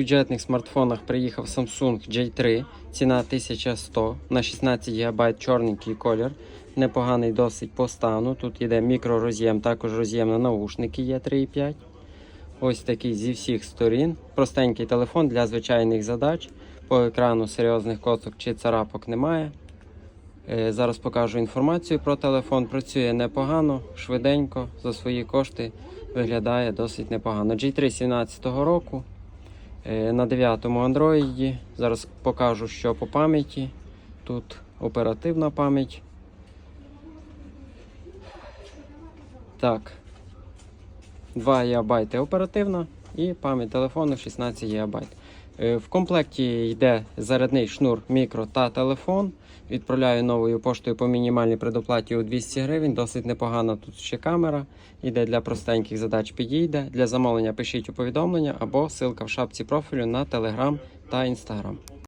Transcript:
В бюджетних смартфонах приїхав Samsung J3, ціна 1100 на 16 ГБ чорненький колір. Непоганий досить по стану. Тут йде мікророз'єм, також роз'єм на наушники є 3,5. Ось такий зі всіх сторін. Простенький телефон для звичайних задач. По екрану серйозних косок чи царапок немає. Е, Зараз покажу інформацію про телефон. Працює непогано, швиденько, за свої кошти виглядає досить непогано. G3 17 року. Е, На 9-му Android. Зараз покажу, що по пам'яті. Тут оперативна пам'ять. Так. 2 ГБ оперативна і пам'ять телефону 16 ГБ. Е, В комплекті йде зарядний шнур, мікро та телефон. Відправляю новою поштою по мінімальній предоплаті у 200 гривень. Досить непогана тут ще камера. Іде для простеньких задач підійде. Для замовлення пишіть у повідомлення або ссылка в шапці профілю на Telegram та Instagram.